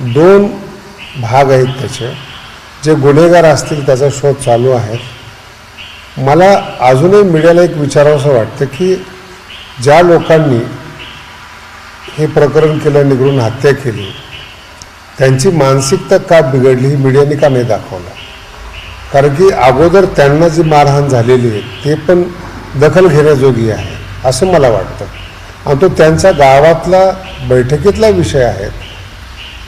दोन भाग आहेत त्याचे. जे गुन्हेगार असतील त्याचा शोध चालू आहे. मला अजूनही मीडियाला एक विचारावंसं वाटतं की ज्या लोकांनी हे प्रकरण केलं निघडून हत्या केली त्यांची मानसिकता का बिघडली ही मीडियाने का नाही दाखवलं? कारण की अगोदर त्यांना जी मारहाण झालेली आहे ते पण दखल घेण्याजोगी आहे असं मला वाटतं. आणि तो त्यांचा गावातला बैठकीतला विषय आहे.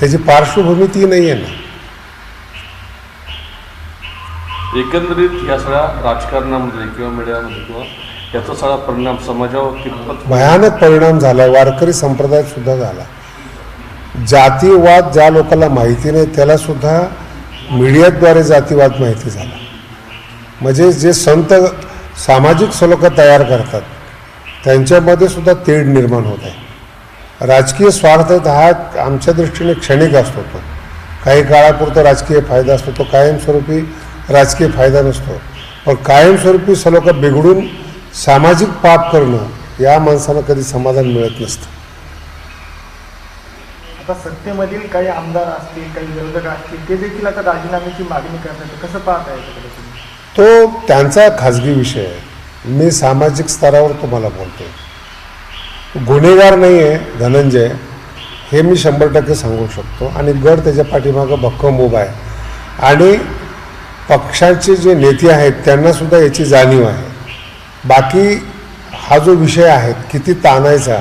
त्याची पार्श्वभूमी ती नाही आहे ना. एकंदरीत या सगळ्या राजकारणामध्ये किंवा मीडियामध्ये किंवा याचा सगळा परिणाम समाजावर कितपत भयानक परिणाम झाला. वारकरी संप्रदायात सुद्धा झाला. जातीवाद ज्या लोकांना माहिती नाही त्याला सुद्धा मीडियाद्वारे जातीवाद माहिती झाला. म्हणजे जे संत सामाजिक सलोखा तयार करतात त्यांच्यामध्ये सुद्धा तेढ निर्माण होत आहे. राजकीय स्वार्थ हा आमच्या दृष्टीने क्षणिक असतो तो. काही काळापुरता राजकीय फायदा असतो तो कायमस्वरूपी राजकीय फायदा नसतो. पण कायमस्वरूपी सलोखा बिघडून सामाजिक पाप करणं या माणसाला कधी समाधान मिळत नसतं. आता सत्तेमधील काही आमदार असतील काही विरोधक असतील ते देखील आता राजीनाम्याची मागणी करतात. कसं याच्याकडे तुम्ही? तो त्यांचा खाजगी विषय आहे. मी सामाजिक स्तरावर तुम्हाला बोलतो गुन्हेगार नाही आहे धनंजय हे मी शंभर टक्के सांगू शकतो. आणि गड त्याच्या पाठीमागं भक्कम उभा आहे. आणि पक्षाचे जे नेते आहेत त्यांनासुद्धा याची जाणीव आहे. बाकी हा जो विषय आहे किती ताणायचा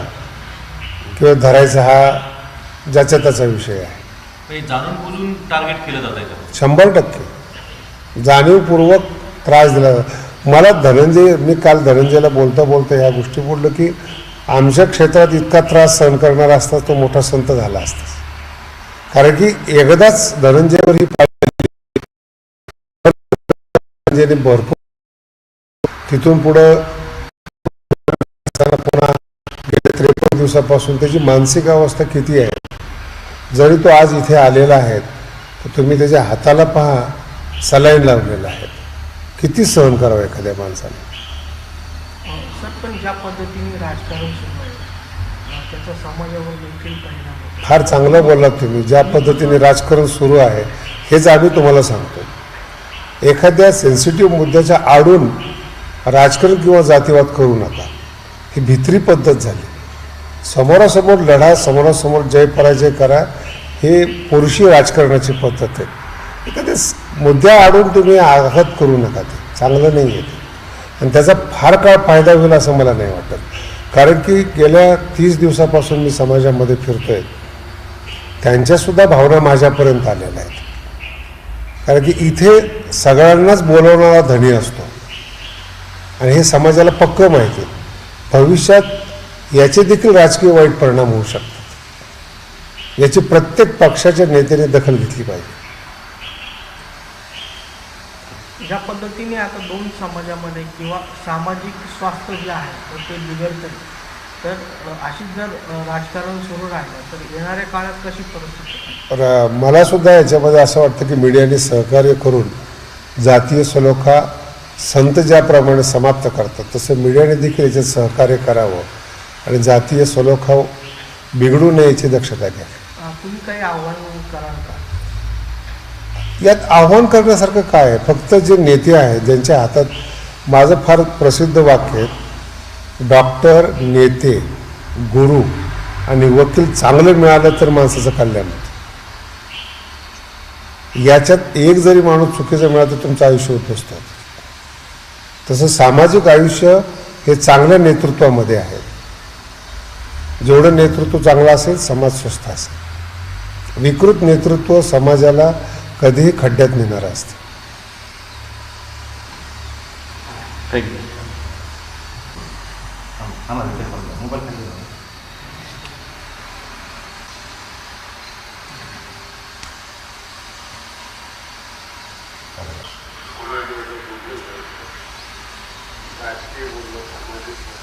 किंवा धरायचा हा ज्याचा त्याचा विषय आहे. जाणून बुजून टार्गेट केलं जात आहे का? शंभर टक्के. जाणीवपूर्वक त्रास दिला जातो. मला धनंजय मी काल धनंजयला बोलता बोलता ह्या गोष्टी बोललो की आमच्या क्षेत्रात इतका त्रास सहन करणारा असता तो मोठा संत झाला असता. कारण की एकदाच धनंजयवर ही धनंजयने भरपूर तिथून पुढं पुन्हा गेल्या त्रेपन्न दिवसापासून त्याची मानसिक अवस्था किती आहे? जरी तो आज इथे आलेला आहे तर तुम्ही त्याच्या हाताला पहा सलाईन लावलेला आहे. किती सहन करावं एखाद्या माणसाने? सर पण ज्या पद्धतीने राजकारण सुरू आहे त्याचा समाजावर देखील परिणाम होतो. फार चांगलं बोललात तुम्ही. ज्या पद्धतीने राजकारण सुरू आहे हेच आम्ही तुम्हाला सांगतो. एखाद्या सेन्सिटिव्ह मुद्द्याच्या आडून राजकारण किंवा जातीवाद करू नका. ही भित्री पद्धत झाली. समोरासमोर लढा समोरासमोर जय पराजय करा हे पुरुषी राजकारणाची पद्धत आहे. एखाद्या मुद्द्या आडून तुम्ही आघात करू नका. ते चांगलं नाही आहे आणि त्याचा फार काळ फायदा होईल असं मला नाही वाटत. कारण की गेल्या तीस दिवसापासून मी समाजामध्ये फिरतो आहे त्यांच्यासुद्धा भावना माझ्यापर्यंत आलेल्या आहेत. कारण की इथे सगळ्यांनाच बोलवणारा धनी असतो. आणि हे समाजाला पक्क माहिती आहे. भविष्यात याचे देखील राजकीय वाईट परिणाम होऊ शकतात. याची प्रत्येक पक्षाच्या नेत्याने दखल घेतली पाहिजे. ज्या पद्धतीने आता दोन समाजामध्ये किंवा सामाजिक स्वास्थ्य जे आहे तर ते बिघडतंय. तर अशीच जर राजकारण सुरू राहिलं तर येणाऱ्या काळात कशी परिस्थिती मला सुद्धा याच्यामध्ये असं वाटतं की मीडियाने सहकार्य करून जातीय सलोखा संत ज्याप्रमाणे समाप्त करतात तसं मीडियाने देखील याच्यात सहकार्य करावं आणि जातीय सलोखा बिघडू नये याची दक्षता घ्या. अं, तुम्ही काही आव्हान कराल का? यात आव्हान करण्यासारखं काय आहे? फक्त जे नेते आहेत ज्यांच्या हातात माझं फार प्रसिद्ध वाक्य आहे डॉक्टर नेते गुरु आणि वकील चांगलं मिळालं तर माणसाचं कल्याण होतं. याच्यात एक जरी माणूस चुकीचं मिळाला तर तुमचं आयुष्य उद्ध्वस्त तसं सामाजिक आयुष्य हे चांगल्या नेतृत्वामध्ये आहे. जेवढं नेतृत्व चांगलं असेल समाज स्वस्थ असेल. विकृत नेतृत्व समाजाला कधीही खड्ड्यात नेणार असते. राजकीय बोललो सामाजिक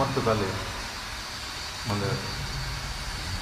मस्त झाले म्हणजे